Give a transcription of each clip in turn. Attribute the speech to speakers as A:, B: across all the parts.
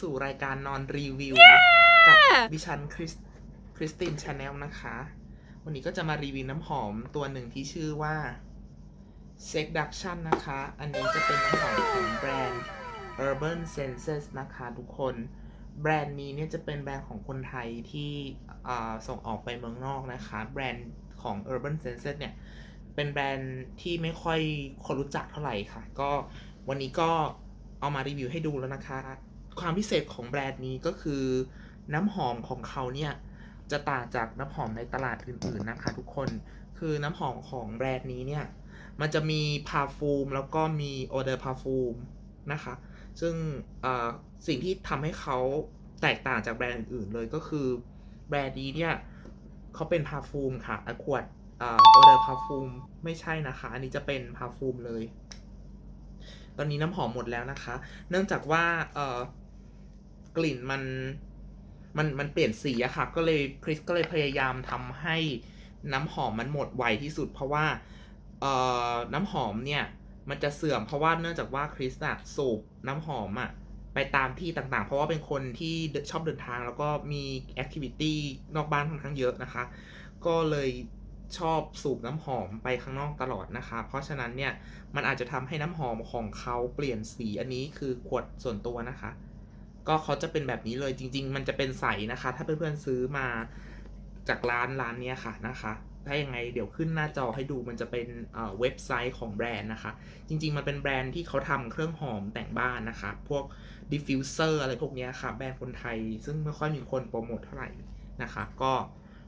A: สู่รายการนอนรีวิว กับดิฉันคริสคริสตินชาแนลนะคะ วันนี้ก็จะมารีวิวน้ำหอมตัวหนึ่งที่ชื่อว่า Seduction นะคะ อันนี้จะเป็นน้ำหอมของแบรนด์ Urban Senses นะคะ ทุกคน แบรนด์นี้เนี่ยจะเป็นแบรนด์ของคนไทยที่อ่าส่งออกไปเมืองนอกนะคะ แบรนด์ของ Urban Senses เนี่ย เป็นแบรนด์ที่ไม่ค่อยคนรู้จักเท่าไหร่ค่ะ ก็วันนี้ก็ เอามารีวิวให้ดูแล้วนะคะ ความพิเศษของแบรนด์นี้ก็คือน้ำหอมของเขาเนี่ย จะต่างจากน้ำหอมในตลาดอื่นๆนะคะทุกคนคือน้ำหอมของแบรนด์นี้เนี่ย มันจะมีพาฟูมแล้วก็มีโอเดอร์พาฟูมนะคะ ซึ่งสิ่งที่ทำให้เขาแตกต่างจากแบรนด์อื่นๆเลยก็คือแบรนด์นี้เนี่ยเขาเป็นพาฟูมค่ะอขวดออโอเดอร์พาฟูมไม่ใช่นะคะ อันนี้จะเป็นพาฟูมเลย ตอนนี้น้ำหอมหมดแล้วนะคะ เนื่องจากว่าเออกลิ่นมันมันมันเปลี่ยนสีอะค่ะ ก็เลยคริสก็เลยพยายามทำให้น้ำหอมมันหมดไวที่สุด เพราะว่าเอ่อน้ำหอมเนี่ยมันจะเสื่อมเพราะว่าเนื่องจากว่าคริสอะสูบน้ำหอมอะไปตามที่ต่างๆ เพราะว่าเป็นคนที่ชอบเดินทางแล้วก็มีแอคทิวิตี้นอกบ้านค่อนข้างเยอะนะคะ ก็เลย ชอบสูบน้ำหอมไปข้างนอกตลอดนะคะ เพราะฉะนั้นเนี่ยมันอาจจะทำให้น้ำหอมของเขาเปลี่ยนสีอันนี้คือขวดส่วนตัวนะคะ ก็เขาจะเป็นแบบนี้เลยจริง ๆ มันจะเป็นใสนะคะ ถ้าเพื่อนๆซื้อมาจากร้านร้านเนี้ยค่ะนะคะถ้ายังไงเดี๋ยวขึ้นหน้าจอให้ดูมันจะเป็นเอ่อเว็บไซต์ของแบรนด์นะคะ จริง ๆ มันเป็นแบรนด์ที่เขาทำเครื่องหอมแต่งบ้านนะคะ พวกดิฟฟิวเซอร์อะไรพวกนี้ค่ะ แบรนด์คนไทย ซึ่งไม่ค่อยมีคนโปรโมทเท่าไหร่นะคะ ก็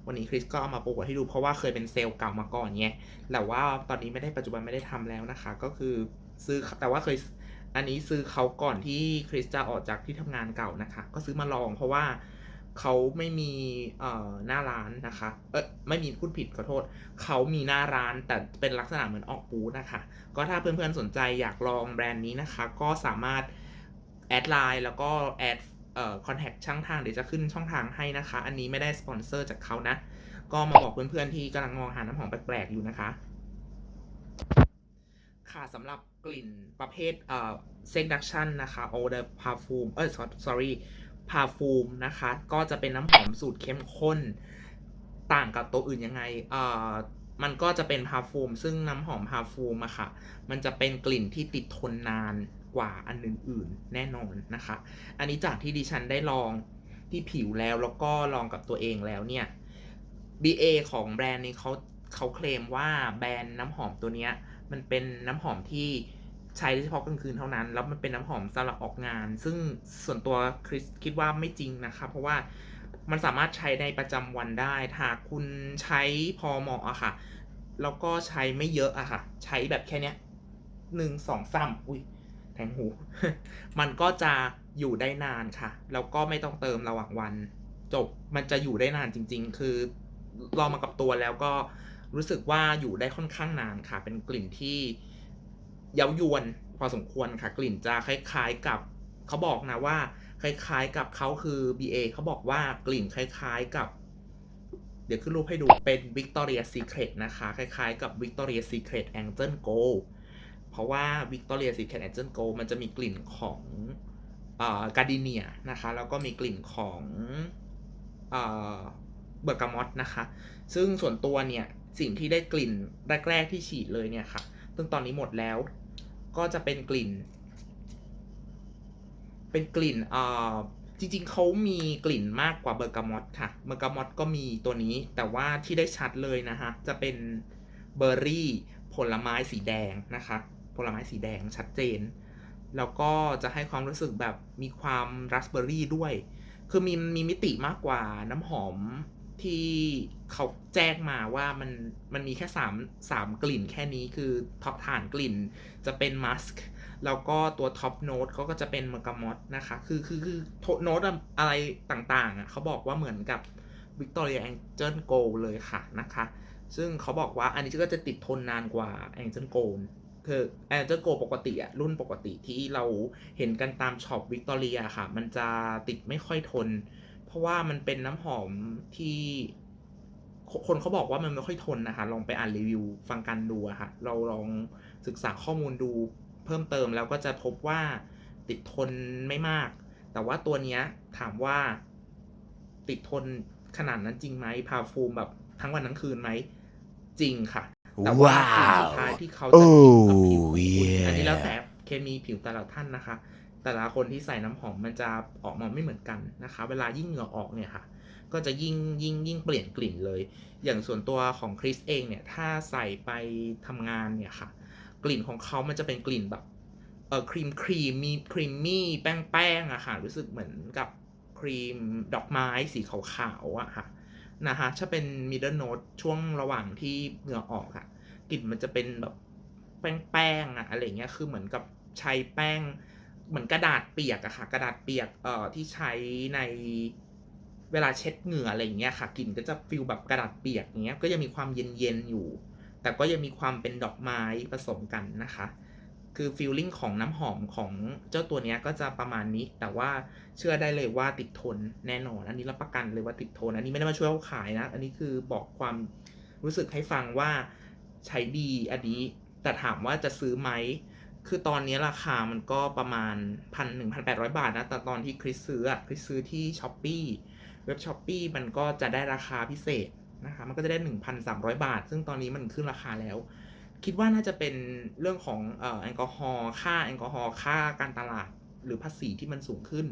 A: วันนี้คริสก็เอามาโปรโมทให้ดูเพราะว่าเคยเป็นเซลล์เก่ามาก่อนไงแต่ว่าตอนนี้ไม่ได้ปัจจุบันไม่ได้ทำแล้วนะคะ ก็คือซื้อแต่ว่าเคยอันนี้ซื้อเขาก่อนที่คริสจะออกจากที่ทำงานเก่านะคะ ก็ซื้อมาลองเพราะว่าเขาไม่มีเอ่อหน้าร้านนะคะ เออไม่มีพูดผิดขอโทษ เขามีหน้าร้านแต่เป็นลักษณะเหมือนออกบูธนะคะ ก็ถ้าเพื่อนๆสนใจอยากลองแบรนด์นี้นะคะ ก็สามารถแอดไลน์แล้วก็แอด เอ่อคอนแทคช่างทางเดี๋ยวจะขึ้นช่องทางให้นะคะ อันนี้ไม่ได้สปอนเซอร์จากเขานะ ก็มาบอกเพื่อนๆที่กำลังมองหาน้ำหอมแปลกๆอยู่นะคะ ค่ะสำหรับกลิ่นประเภทเอ่อ seduction นะคะ o the perfume เออ sorry perfume นะคะ ก็จะเป็นน้ำหอมสูตรเข้มข้น ต่างกับตัวอื่นยังไงเอ่อมันก็จะเป็นพาฟูมซึ่งน้ำหอมพาฟูมอะค่ะ มันจะเป็นกลิ่นที่ติดทนนาน กว่าอันอื่นๆแน่นอนนะคะ อันนี้จากที่ดิฉันได้ลองที่ผิวแล้วแล้วก็ลองกับตัวเองแล้วเนี่ย BA ของแบรนด์นี้เขาเขาเคลมว่าแบรนด์น้ำหอมตัวนี้มันเป็นน้ำหอมที่ใช้เฉพาะกลางคืนเท่านั้น แล้วมันเป็นน้ำหอมสำหรับออกงาน ซึ่งส่วนตัวคริสคิดว่าไม่จริงนะคะ เพราะว่ามันสามารถใช้ในประจำวันได้ถ้าคุณใช้พอเหมาะอะค่ะ แล้วก็ใช้ไม่เยอะอะค่ะ ใช้แบบแค่เนี้ยหนึ่งสองสามอุ้ย แทงหู มันก็จะอยู่ได้นานค่ะ แล้วก็ไม่ต้องเติมระหว่างวัน จบมันจะอยู่ได้นานจริง ๆ คือลองมากับตัวแล้วก็รู้สึกว่าอยู่ได้ค่อนข้างนานค่ะ เป็นกลิ่นที่เย้ายวนพอสมควรค่ะ กลิ่นจะคล้ายๆกับเขาบอกนะว่า คล้ายๆกับเขาคือ BA เขาบอกว่ากลิ่นคล้ายๆกับ เดี๋ยวขึ้นรูปให้ดูเป็น Victoria Secret นะคะ คล้ายๆกับ Victoria Secret Angel Gold ราะว่า Victoria Secret Angel Gold มันจะมีกลิ่นของการดิเนียนะคะ แล้วก็มีกลิ่นของเบอร์กามอตนะคะ ซึ่งส่วนตัวเนี่ย สิ่งที่ได้กลิ่นแรก ๆ ที่ฉีดเลยเนี่ยค่ะ ซึ่งตอนนี้หมดแล้ว ก็จะเป็นกลิ่น เป็นกลิ่นเอ่อจริงๆ เขามีกลิ่นมากกว่าเบอร์กามอตค่ะ เบอร์กามอตก็มีตัวนี้ แต่ว่าที่ได้ชัดเลยนะคะ จะเป็นเบอร์รี่ผลไม้สีแดงนะคะ ผลไม้สีแดงชัดเจน แล้วก็จะให้ความรู้สึกแบบมีความราสเบอร์รี่ด้วย คือมีมีมิติมากกว่าน้ำหอมที่เขาแจ้งมาว่ามันมันมีแค่3 3กลิ่นแค่นี้คือท็อปฐานกลิ่นจะเป็นมัสก์แล้วก็ตัวท็อปโน้ตก็จะเป็นเมกามอตนะคะ คือคือคือโน้ตอะไรต่างๆอะเขาบอกว่าเหมือนกับ Victoria Angel Gold เลยค่ะนะคะ ซึ่งเขาบอกว่าอันนี้ก็จะติดทนนานกว่า Angel Gold คือ Angel Gold ปกติอะรุ่นปกติที่เราเห็นกันตามช็อปวิกตอเรียค่ะ มันจะติดไม่ค่อยทน เพราะว่ามันเป็นน้ำหอมที่คนเขาบอกว่ามันไม่ค่อยทนนะคะ ลองไปอ่านรีวิวฟังกันดูอะค่ะ เราลองศึกษาข้อมูลดูเพิ่มเติมแล้วก็จะพบว่าติดทนไม่มาก แต่แต่ว่าตัวเนี้ยถามว่าติดทนขนาดนั้นจริงไหมพาฟูมแบบทั้งวันทั้งคืนไหม จริงค่ะ แต่ว่าสิ่งสุดท้ายที่เขาจะกินกับผิวของคุณอันนี้แล้วแต่เคมีผิวแต่ละท่านนะคะ แต่ละคนที่ใส่น้ำหอมมันจะออกมาไม่เหมือนกันนะคะ เวลายิ่งเหงื่อออกเนี่ยค่ะ ก็จะยิ่งยิ่งยิ่งเปลี่ยนกลิ่นเลย อย่างส่วนตัวของคริสเองเนี่ย ถ้าใส่ไปทำงานเนี่ยค่ะ กลิ่นของเขามันจะเป็นกลิ่นแบบเออครีมครีมมีครีมมี่แป้งแป้งๆอะค่ะ รู้สึกเหมือนกับครีมดอกไม้สีขาวๆอะค่ะ นะคะ ถ้าเป็นมิดเดิลโน e ช่วงระหว่างที่เหงื่อออกอะกลิ่นมันจะเป็นแบบแป้งๆอะอะไรเงี้ย คือเหมือนกับใช้แป้ง เหมือนกระดาษเปียกอะค่ะ กระดาษเปียกเอ่อที่ใช้ในเวลาเช็ดเหงื่ออะไรเงี้ยค่ะ กลิ่นก็จะฟิลแบบกระดาษเปียกเงี้ย ก็ยังมีความเย็นๆอยู่ แต่ก็ยังมีความเป็นดอกไม้ผสมกันนะคะ คือฟีลลิ่งของน้ำหอมของเจ้าตัวนี้ก็จะประมาณนี้ แต่ว่าเชื่อได้เลยว่าติดทนแน่นอน อันนี้รับประกันเลยว่าติดทน อันนี้ไม่ได้มาช่วยเขาขายนะ อันนี้คือบอกความรู้สึกให้ฟังว่าใช้ดีอันนี้แต่ถามว่าจะซื้อไหม คือตอนนี้ราคามันก็ประมาณพันหนึ่งพันแปดร้อยบาทนะ แต่ตอนที่คริสซื้ออะคริสซื้อที่ช้อปปีเว็บช้อปปีมันก็จะได้ราคาพิเศษนะคะ มันก็จะได้ 1,300 บาท ซึ่งตอนนี้มันขึ้นราคาแล้ว คิดว่าน่าจะเป็นเรื่องของแอลกอฮอล์ค่าแอลกอฮอล์ค่าการตลาดหรือภาษีที่มันสูงขึ้น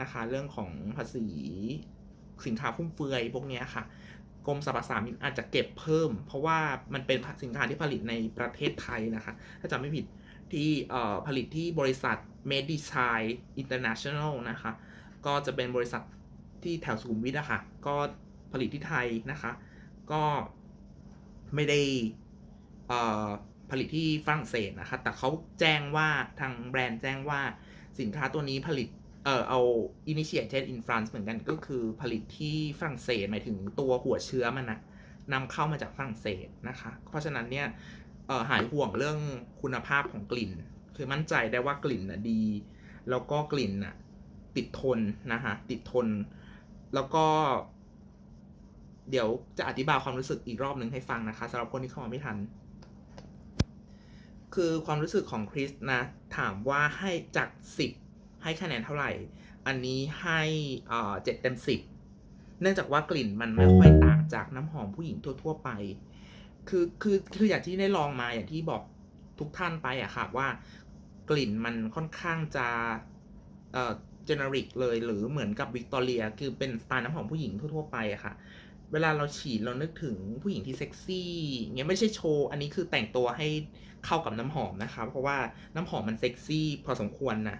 A: นะคะ เรื่องของภาษีสินค้าฟุ่มเฟือยพวกนี้ค่ะกรมสรรพสามิตอาจจะเก็บเพิ่ม เพราะว่ามันเป็นสินค้าที่ผลิตในประเทศไทยนะคะ ถ้าจำไม่ผิดที่ผลิตที่บริษัท Medicine International นะคะ ก็จะเป็นบริษัทที่แถวสุขุมวิทอะค่ะ ก็ผลิตที่ไทยนะคะ ก็ไม่ได้ ผลิตที่ฝรั่งเศสนะคะแต่เขาแจ้งว่าทางแบรนด์แจ้งว่าสินค้าตัวนี้ผลิตเอ่อเอา initiated in France เหมือนกันก็คือผลิตที่ฝรั่งเศสหมายถึงตัวหัวเชื้อมันนะนำเข้ามาจากฝรั่งเศสนะคะ เพราะฉะนั้นเนี่ยหายห่วงเรื่องคุณภาพของกลิ่น คือมั่นใจได้ว่ากลิ่นน่ะดี แล้วก็กลิ่นน่ะติดทนนะคะติดทน แล้วก็ เดี๋ยวจะอธิบายความรู้สึกอีกรอบหนึ่งให้ฟังนะคะสำหรับคนที่เข้ามาไม่ทัน คือความรู้สึกของคริสนะ ถามว่าให้จาก10ให้คะแนนเท่าไหร่ อันนี้ให้เอ่อเจ็ดเต็มสิบเนื่องจากว่ากลิ่นมันไม่ค่อยต่างจากน้ำหอมผู้หญิงทั่ว ๆ ไป คือคือคืออย่างที่ได้ลองมาอย่างที่บอกทุกท่านไปอะค่ะว่ากลิ่นมันค่อนข้างจะเอ่อเจเนริกเลยหรือเหมือนกับวิกตอเรีย คือเป็นสไตล์น้ำหอมผู้หญิงทั่ว ๆ ไปอะค่ะ เวลาเราฉีดเรานึกถึงผู้หญิงที่เซ็กซี่เงี้ยไม่ใช่โชว์ อันนี้คือแต่งตัวให้เข้ากับน้ำหอมนะคะ เพราะว่าน้ำหอมมันเซ็กซี่พอสมควรนะ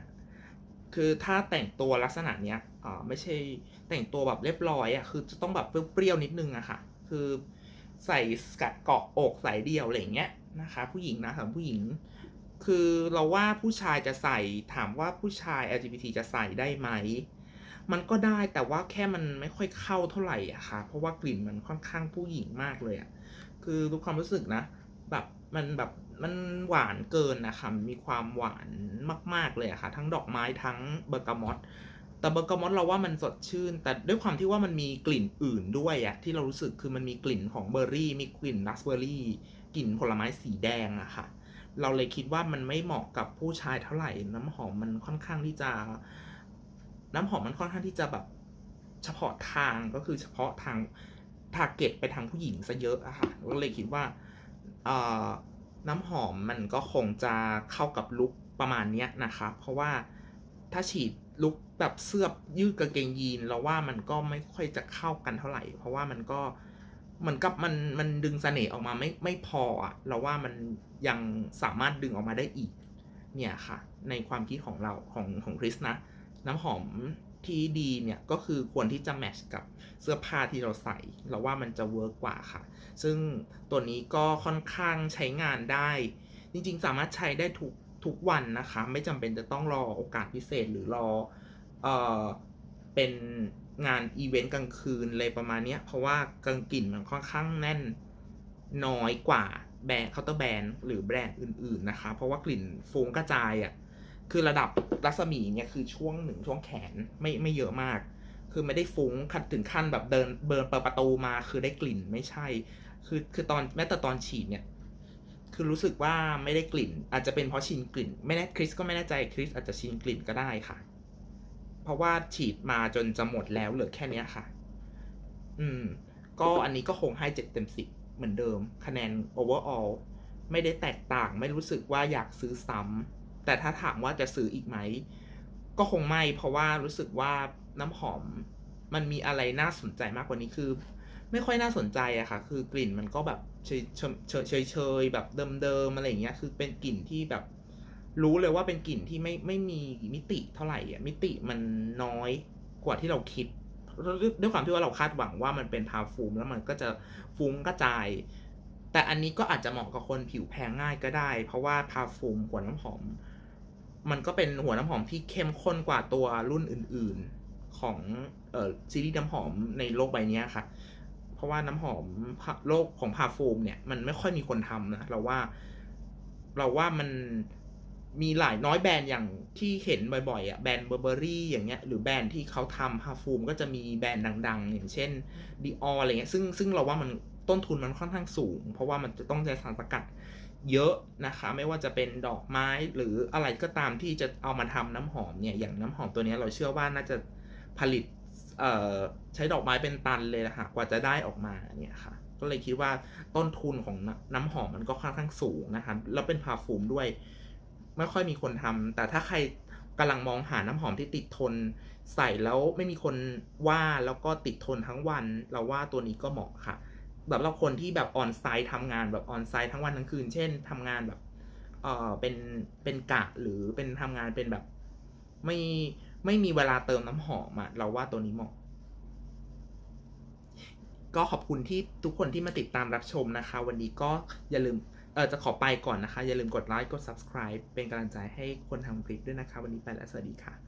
A: คือถ้าแต่งตัวลักษณะเนี้ยอ่าไม่ใช่แต่งตัวแบบเรียบร้อยอะคือจะต้องแบบเปรี้ยวๆนิดนึงอะค่ะ คือใส่สกัดเกาะอกใส่เดียวอะไรเงี้ยนะคะ ผู้หญิงนะสำหรับผู้หญิง คือเราว่าผู้ชายจะใส่ถามว่าผู้ชาย LGBT จะใส่ได้ไหม มันก็ได้แต่ว่าแค่มันไม่ค่อยเข้าเท่าไหร่อะค่ะ เพราะว่ากลิ่นมันค่อนข้างผู้หญิงมากเลยอะคือดูความรู้สึกนะ แบบมันแบบมันหวานเกินนะคะมีความหวานมาก ๆเลยอะค่ะ ทั้งดอกไม้ทั้งเบอร์กามอตแต่เบอร์กามอตเราว่ามันสดชื่น แต่ด้วยความที่ว่ามันมีกลิ่นอื่นด้วยอะที่เรารู้สึกคือมันมีกลิ่นของเบอร์รี่ มีกลิ่นราสเบอร์รี่กลิ่นผลไม้สีแดงอะค่ะ เราเลยคิดว่ามันไม่เหมาะกับผู้ชายเท่าไหร่น้ำหอมมันค่อนข้างที่จะ น้ำหอมมันค่อนข้างที่จะแบบเฉพาะทางก็คือเฉพาะทางทาร์เก็ตไปทางผู้หญิงซะเยอะอะค่ะก็เลยคิดว่าน้ำหอมมันก็คงจะเข้ากับลุคประมาณเนี้ยนะคะ เพราะว่าถ้าฉีดลุคแบบเสื้อยืดกางเกงยีนเราว่ามันก็ไม่ค่อยจะเข้ากันเท่าไหร่ เพราะว่ามันก็เหมือนกับมันมันดึงเสน่ห์ออกมาไม่ไม่พออะเราว่ามันยังสามารถดึงออกมาได้อีก เนี่ยค่ะ ในความคิดของเราของของคริสนะ น้ำหอมที่ดีเนี่ยก็คือควรที่จะแมทช์กับเสื้อผ้าที่เราใส่ เราว่ามันจะเวิร์กกว่าค่ะ ซึ่งตัวนี้ก็ค่อนข้างใช้งานได้ จริงๆ สามารถใช้ได้ทุกทุกวันนะคะ ไม่จำเป็นจะต้องรอโอกาสพิเศษหรือรอเออเป็นงานอีเวนต์กลางคืนเลยประมาณนี้เพราะว่ากางกลิ่นมันค่อนข้างแน่นน้อยกว่าแบรนด์เคาน์เตอร์แบรนด์หรือแบรนด์อื่นๆนะคะ เพราะว่ากลิ่นฟุ้งกระจายอะ คือระดับรัศมีเนี่ยคือช่วงหนึ่งช่วงแขนไม่ไม่เยอะมาก คือไม่ได้ฟุ้งขั้นถึงขั้นแบบเดินเบิร์นเปิดประตูมาคือได้กลิ่นไม่ใช่ คือคือตอนแม้แต่ตอนฉีดเนี่ย คือรู้สึกว่าไม่ได้กลิ่น อาจจะเป็นเพราะชินกลิ่น ไม่แน่คริสก็ไม่แน่ใจคริสอาจจะชินกลิ่นก็ได้ค่ะ เพเพราะว่าฉีดมาจนจะหมดแล้วเหลือแค่เนี้ยค่ะ อืม ก็อันนี้ก็คงให้เจ็ดเต็มสิบเหมือนเดิม คะแนน overall ไม่ได้แตกต่าง ไม่รู้สึกว่าอยากซื้อซ้ำ แต่ถ้าถามว่าจะซื้ออีกไหม ก็คงไม่ เพราะว่ารู้สึกว่าน้ำหอมมันมีอะไรน่าสนใจมากกว่านี้คือ ไม่ค่อยน่าสนใจอะค่ะ คือกลิ่นมันก็แบบเฉยเฉยเฉยเฉยๆแบบเดิมๆอะไรอย่างเงี้ยคือเป็นกลิ่นที่แบบ รู้เลยว่าเป็นกลิ่นที่ไม่ไม่มีมิติเท่าไหร่อะมิติมันน้อยกว่าที่เราคิดด้วยความที่ว่าเราคาดหวังว่ามันเป็นพาฟูมแล้วมันก็จะฟุ้งกระจาย แต่อันนี้ก็อาจจะเหมาะกับคนผิวแพ้ง่ายก็ได้ เพราะว่าพาฟูมหัวน้ำหอม มันก็เป็นหัวน้ำหอมที่เข้มข้นกว่าตัวรุ่นอื่นๆของเอ่อซีรีส์น้ำหอมในโลกใบนี้ค่ะ เพราะว่าน้ำหอมโลกของพาฟูมเนี่ยมันไม่ค่อยมีคนทำนะเราว่าเราว่ามันมีหลายน้อยแบรนด์อย่างที่เห็นบ่อยๆอะแบรนด์เบอร์เบอรี่อย่างเงี้ยหรือแบรนด์ที่เขาทำพาฟูมก็จะมีแบรนด์ดัง ๆ อย่างเช่นดีอออะไรเงี้ยซึ่งซึ่งเราว่ามันต้นทุนมันค่อนข้างสูง เพราะว่ามันจะต้องใช้สารสกัด เยอะนะคะ ไม่ว่าจะเป็นดอกไม้หรืออะไรก็ตามที่จะเอามาทำน้ำหอมเนี่ยอย่างน้ำหอมตัวนี้เราเชื่อว่าน่าจะผลิตใช้ดอกไม้เป็นตันเลยนะคะกว่าจะได้ออกมาเนี่ยค่ะ ก็เลยคิดว่าต้นทุนของน้ำน้ำหอมมันก็ค่อนข้างสูงนะคะแล้วเป็นพาฟูมด้วย ไม่ค่อยมีคนทำแต่ถ้าใครกำลังมองหาน้ำหอมที่ติดทนใส่แล้วไม่มีคนว่าแล้วก็ติดทนทั้งวัน เราว่าตัวนี้ก็เหมาะค่ะ แบบเราคนที่แบบออนไซต์ทำงานแบบออนไซต์ทั้งวันทั้งคืน เช่นทำงานแบบเออเป็นเป็นกะหรือเป็นทำงานเป็นแบบไม่ไม่มีเวลาเติมน้ำหอมอะเราว่าตัวนี้เหมาะก็ขอบคุณที่ทุกคนที่มาติดตามรับชมนะคะ วันนี้ก็อย่าลืมเออจะขอไปก่อนนะคะ อย่าลืมกดไลค์กด subscribe เป็นกำลังใจให้คนทำคลิปด้วยนะคะ วันนี้ไปแล้วสวัสดีค่ะ